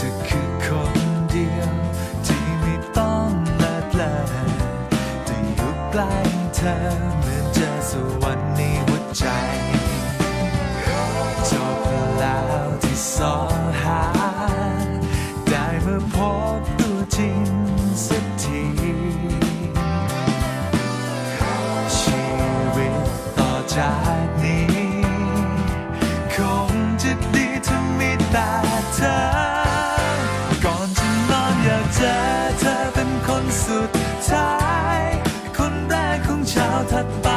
ธอคือคนเดียว ที่ไม่ต้องละเลยแต่อยู่ใกล้เธอเหมือนเจอสวรรค์ในหัวใจจบแล้วที่สอหา ได้มาพบตัวจริงสักทีชีวิตต่อจาก เ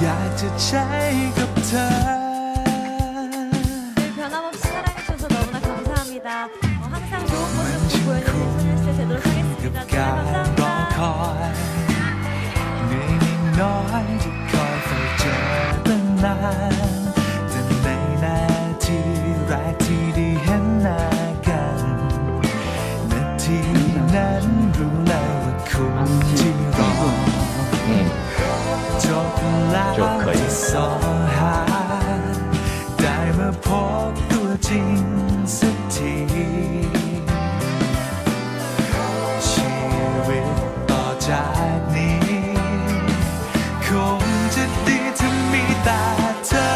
อยากจะใช้กับเธอ 늘 변함없이 사랑해주셔서 너무나 감사합니다. 어, 항상 좋은 모습 보여주는 소녀시대 되도록 กับ 하겠습니다. การ 정말 รอ 감사합니다. คอยเหนื่อยนิดน้อยที่คอยเฝ้าเจอตั้งนาน จบแล้วจเคยได้มาพบตัวจริงสักทีชีวิตต่อจากนี้ คงจะดีถ้ามีแต่เธอ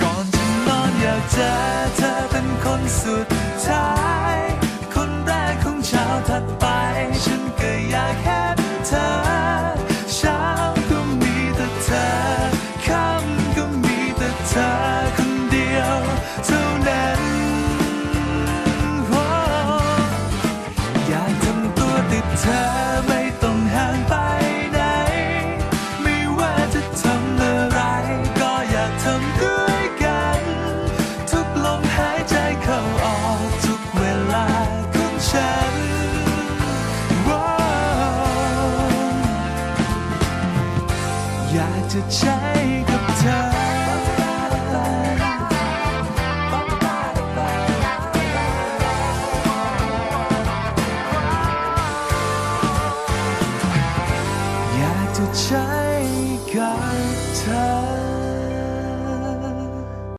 ก่อนจะนอนอยากเจอเธอเป็นคนสุดท้าย คนแรกของเช้าถัดไป อยากจะใช้กับเธอ อยากจะใช้